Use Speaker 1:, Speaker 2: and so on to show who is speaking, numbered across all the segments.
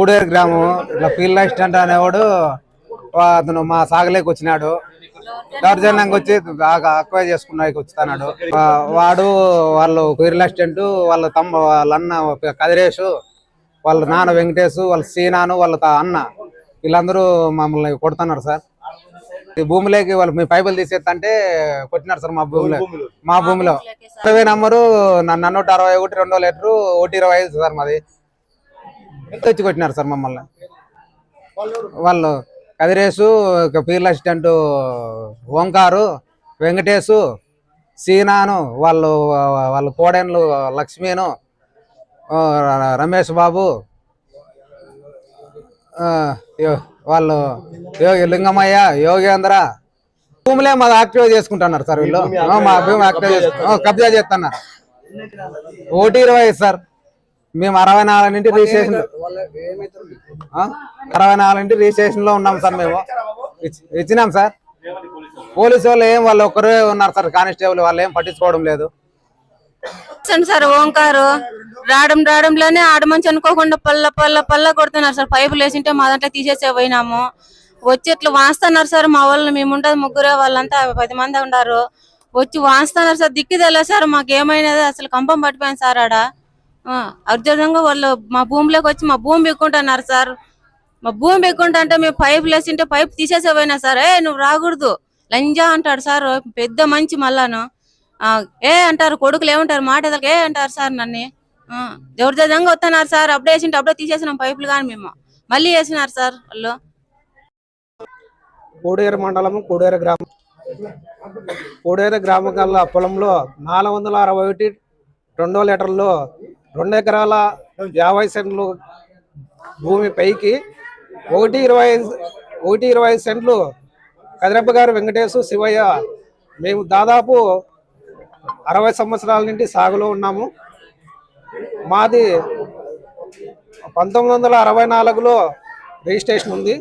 Speaker 1: కూడేరు గ్రామం. ఇట్లా field assistant అనేవాడు అతను మా సాగలేకి వచ్చినాడు. దౌర్జన్యంగా వచ్చి బాగా అక్వై చేసుకున్నాకి వచ్చుతున్నాడు. ఆ, వాడు వాళ్ళు ఫీల్డ్ అసిస్టెంట్ వాళ్ళ తమ్మ వాళ్ళ అన్న కదిరేషు వాళ్ళ నాన్న వెంకటేష్ వాళ్ళ సీనాను వాళ్ళ తా- అన్న వీళ్ళందరూ మమ్మల్ని కొడుతున్నారు సార్. ఈ భూమిలోకి వాళ్ళు మీ పైపులు తీసేస్తంటే కొట్టినారు సార్ మా భూమిలో. మా భూమిలో. సర్వే నంబరు నన్ను నూట అరవై ఒకటి రెండో లీటరు ఒకటి ఇరవై ఐదు సార్ మాది. తెచ్చి కొట్టినారు సార్ మమ్మల్ని? వాళ్ళు కదిరేసు ఫీల్డ్ అసిస్టెంట్ ఓంకారు వెంకటేషు సీనాను వాళ్ళు వాళ్ళ కోడెన్లు లక్ష్మీను రమేష్ బాబు వాళ్ళు యోగి లింగమయ్య యోగేంద్ర. భూములే మాది యాక్టివ్ చేసుకుంటున్నారు సార్ వీళ్ళు. మా భూమి యాక్టివ్ చేసుకు కబ్జా చేస్తున్నారు. ఒకటి ఇరవై సార్. మేము అరవై నాలుగు నుండి రిజిస్ట్రేషన్ ఆ? అరవై నాలుగు నుండి రిజిస్ట్రేషన్లో ఉన్నాం సార్ మేము. ఇచ్- ఇచ్చినాం సార్. పోలీసు వాళ్ళు ఏం వాళ్ళు ఒక్కరే ఉన్నారు సార్. కానిస్టేబుల్ వాళ్ళు ఏం పట్టించుకోవడం లేదు.
Speaker 2: సార్ ఓంకారు. రావడం రావడంలోనే ఆడమంచి అనుకోకుండా పల్ల పల్ల పల్ల కొడుతున్నారు సార్. పైపులు వేసింటే మా దాంట్లో తీసేసే పోయినాము. వచ్చి ఇట్లా వాస్తున్నారు సార్ మా వాళ్ళు మేము ఉండదు ముగ్గురే వాళ్ళంతా పది మంది ఉన్నారు. వచ్చి వాస్తున్నారు సార్. దిక్కు తెలియదు సార్. మాకు ఏమైనది అసలు కంపం పట్టిపోయింది సార్ ఆడ. అర్జునంగా వాళ్ళు మా భూమిలోకి వచ్చి మా భూమి ఎక్కుంటున్నారు సార్. మా భూమి ఎక్కుంటా అంటే మేము పైప్ లేసింటే పైపు తీసేసే పోయినా సార్. ఏ నువ్వు రాకూడదు. లంజా అంటాడు సార్. పెద్ద మంచి మళ్ళాను ఏ అంటారు కొడుకులు ఏమంటారు మాట ఏ అంటారు సార్ నన్ను. జబర్దస్తంగా వస్తున్నారు సార్? అప్పుడే వేసింటే అప్పుడే తీసేసినాం పైపులు కానీ మేము. మళ్ళీ వేసినారు సార్ వాళ్ళు.
Speaker 3: కోడేరు మండలం కోడేరు గ్రామం. కోడేరు గ్రామం పొలంలో నాలుగు వందల అరవై ఒకటి రెండో లీటర్లో రెండు ఎకరాల యాభై సెంట్లు భూమి పైకి ఒకటి ఇరవై ఐదు ఒకటి ఇరవై ఐదు సెంట్లు కదిరప్ప గారు వెంకటేశు శివయ్య. మేము దాదాపు అరవై సంవత్సరాల నుండి సాగులో ఉన్నాము. మాది పంతొమ్మిది వందల అరవై నాలుగులో రిజిస్ట్రేషన్ ఉంది.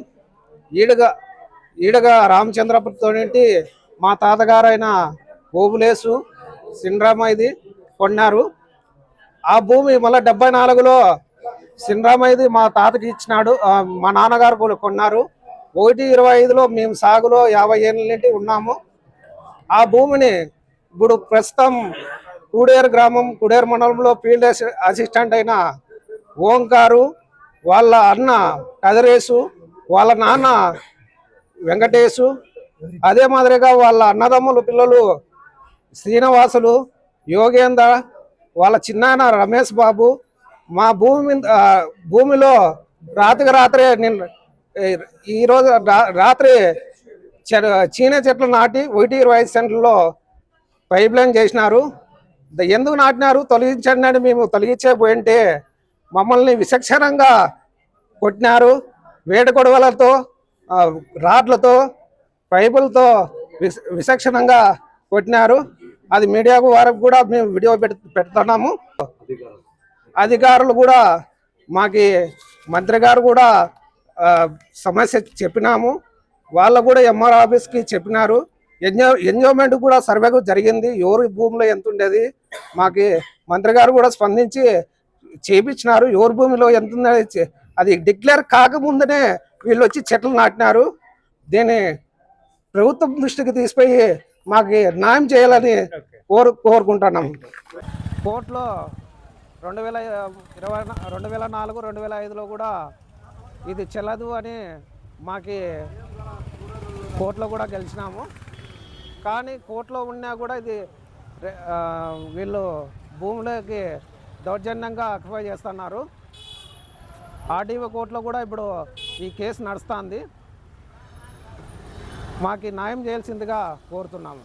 Speaker 3: ఈడగా ఈడగా రామచంద్రపురితో నుండి మా తాతగారైన ఓబులేసు సిండ్రామ ఇది కొన్నారు. ఆ భూమి మళ్ళీ డెబ్బై నాలుగులో సిండ్రామ మా తాతకి ఇచ్చినాడు. మా నాన్నగారు కూడా కొన్నారు. ఒకటి ఇరవై ఐదులో మేము సాగులో యాభై ఏళ్ళ నుండి ఉన్నాము. ఆ భూమిని ఇప్పుడు ప్రస్తుతం కూడేరు గ్రామం కూడేరు మండలంలో ఫీల్డ్ అసిస్టెంట్ అయిన ఓంకారు వాళ్ళ అన్న కదరేసు వాళ్ళ నాన్న వెంకటేశు అదే మాదిరిగా వాళ్ళ అన్నదమ్ములు పిల్లలు శ్రీనివాసులు యోగేంద్ర వాళ్ళ చిన్నాన్న రమేష్ బాబు మా భూమి మీద- భూమిలో రాత్రికి రాత్రే నేను ఈరోజు రా- రాత్రి చీన చెట్లు నాటి ఒకటి ఇరవై ఐదు సెంట్లలో పైప్ లైన్ చేసినారు. ఎందుకు నాటినారు? తొలగించండి అని మేము తొలగించే పోయింటే మమ్మల్ని విచక్షణంగా కొట్టినారు. వేట గొడవలతో రాడ్లతో పైపులతో విస- విచక్షణంగా కొట్టినారు. అది మీడియాకు వారికి కూడా మేము వీడియో పెడుతున్నాము. అధికారులు కూడా మాకి మంత్రి గారు కూడా సమస్య చెప్పినాము. వాళ్ళు కూడా ఎంఆర్ ఆఫీస్కి చెప్పినారు. ఎంజో ఎంజాయ్మెంట్ కూడా సర్వేకు జరిగింది. ఎవరి భూమిలో ఎంత ఉండేది మాకి మంత్రి గారు కూడా స్పందించి చేపించినారు. ఎవరి భూమిలో ఎంత ఉందనేది అది డిక్లేర్ కాకముందనే వీళ్ళు వచ్చి చెట్లు నాటినారు. దీన్ని ప్రభుత్వం దృష్టికి తీసిపోయి మాకు న్యాయం చేయాలని కోరు కోరుకుంటున్నాం. కోర్టులో రెండు వేల ఇరవై రెండు వేల నాలుగు రెండు వేల ఐదులో కూడా ఇది చెల్లదు అని మాకి కోర్టులో కూడా గెలిచినాము. కానీ కోర్టులో ఉన్నా కూడా ఇది వీళ్ళు భూములకి దౌర్జన్యంగా అక్వై చేస్తున్నారు. ఆర్డీఓ కోర్టులో కూడా ఇప్పుడు ఈ కేసు నడుస్తుంది. మాకు న్యాయం చేయాల్సిందిగా కోరుతున్నాము.